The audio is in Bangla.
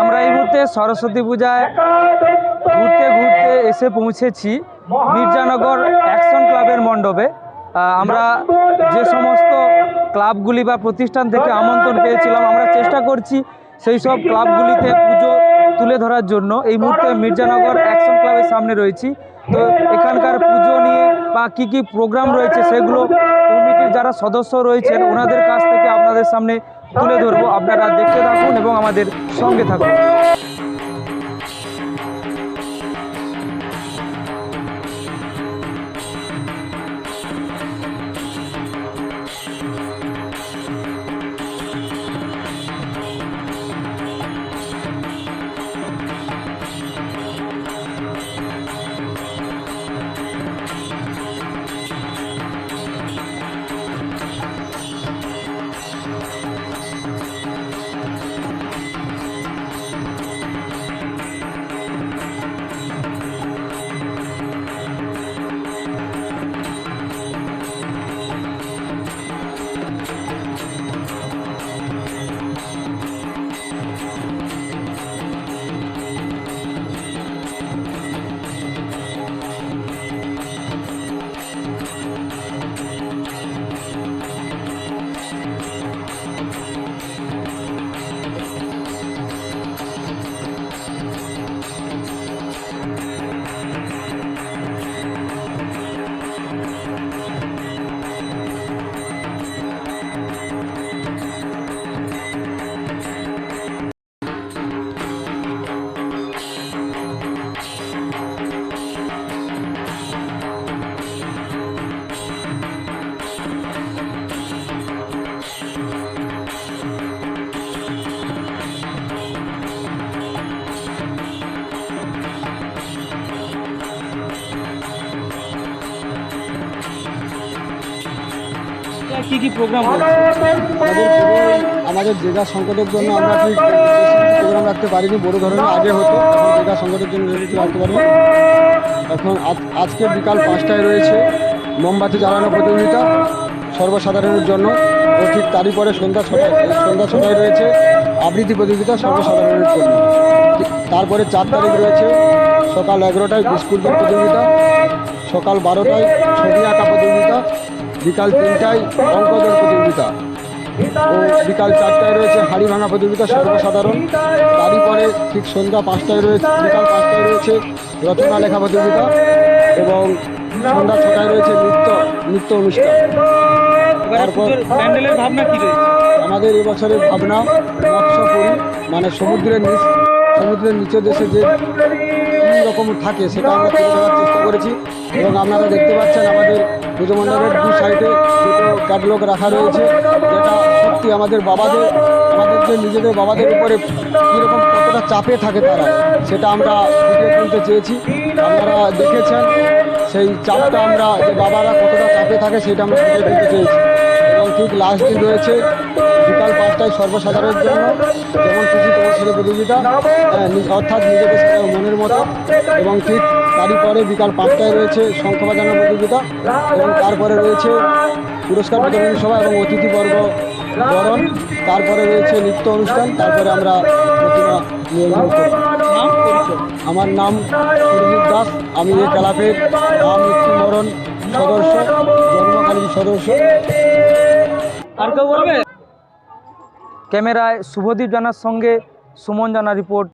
আমরা এই মুহূর্তে সরস্বতী পূজায় ঘুরতে ঘুরতে এসে পৌঁছেছি মির্জানগর অ্যাকশন ক্লাবের মণ্ডপে। আমরা যে সমস্ত ক্লাবগুলি বা প্রতিষ্ঠান থেকে আমন্ত্রণ পেয়েছিলাম, আমরা চেষ্টা করছি সেই সব ক্লাবগুলিতে পুজো তুলে ধরার জন্য। এই মুহূর্তে মির্জানগর অ্যাকশন ক্লাবের সামনে রয়েছি। তো এখানকার পুজো নিয়ে বা কি কি প্রোগ্রাম রয়েছে সেগুলো কমিটির যারা সদস্য রয়েছেন, ওনাদের কাছ থেকে আপনাদের সামনে তুলে ধরবো। আপনারা দেখতে থাকুন এবং আমাদের সঙ্গে থাকুন। কি কি প্রোগ্রাম আমাদের জেলা সংকটের জন্য আমরা ঠিক প্রোগ্রাম রাখতে পারিনি, বড় ধরনের আগে হতো জেলা সংকটের জন্য রাখতে পারিনি। এখন আজ- আজকে বিকাল পাঁচটায় রয়েছে মোমবাতি জ্বালানো প্রতিযোগিতা, সর্বসাধারণের জন্য। ও ঠিক তারই পরে সন্ধ্যা ছটায় সন্ধ্যা ছটায় রয়েছে আবৃত্তি প্রতিযোগিতা সর্বসাধারণের জন্য। তারপরে চার তারিখ রয়েছে সকাল এগারোটায় বিস্কুট প্রতিযোগিতা, সকাল বারোটায় ছবি আঁকা প্রতিযোগিতা বিকাল তিনটায় অঙ্কদের প্রতিযোগিতা। ও বিকাল চারটায় রয়েছে হাড়ি ভাঙা প্রতিযোগিতা সর্বসাধারণ তারই পরে ঠিক সন্ধ্যা পাঁচটায় রয়েছে বিকাল পাঁচটায় রয়েছে রচনা লেখা প্রতিযোগিতা এবং সন্ধ্যা ছটায় রয়েছে নৃত্য নৃত্য অনুষ্ঠান। তারপর- প্যান্ডেলের ভাবনা কি রয়েছে? আমাদের এবছরের ভাবনা মৎস্যপুরী মানে সমুদ্রের নিচ সমুদ্রের নিচের দেশে যে কী রকম থাকে সেটা আমরা তুলে ধরার চেষ্টা করেছি। এবং আপনারা দেখতে পাচ্ছেন আমাদের পুজো মণ্ডপের দু সাইডে দুটো ক্যাটলগ রাখা রয়েছে যেটা সত্যি আমাদের বাবাদের আমাদের যে নিজেদের বাবাদের উপরে কীরকম কতটা চাপে থাকে তারা সেটা আমরা ফুটিয়ে তুলতে চেয়েছি। আপনারা দেখেছেন সেই চাপটা আমরা যে বাবারা কতটা চাপে থাকে সেটা আমরা ফুটিয়ে তুলতে চেয়েছি। এবং ঠিক লাস্ট দিন রয়েছে বিকাল পাঁচটায় সর্বসাধারণের জন্য যেমন খুশি তেমন ছেলে প্রতিযোগিতা হ্যাঁ, অর্থাৎ নিজেদের মনের মতো। এবং ঠিক তারই পরে বিকাল পাঁচটায় রয়েছে শঙ্খ বাজানো প্রতিযোগিতা এবং তারপরে রয়েছে পুরস্কার বিতরণী সভা এবং অতিথিবর্গ বরণ। তারপরে রয়েছে নৃত্য অনুষ্ঠান, তারপরে আমরা প্রতিমা নিয়ন্ত্রণ নাম পরিচয় আমার নাম সুরজিৎ দাস, আমি এই ক্লাবের মৃত্যু মরণ সদস্য, জন্মকালীন সদস্য। আর কেউ বলবে? ক্যামেরায় শুভদীপ জানার সঙ্গে সুমন জানা রিপোর্ট।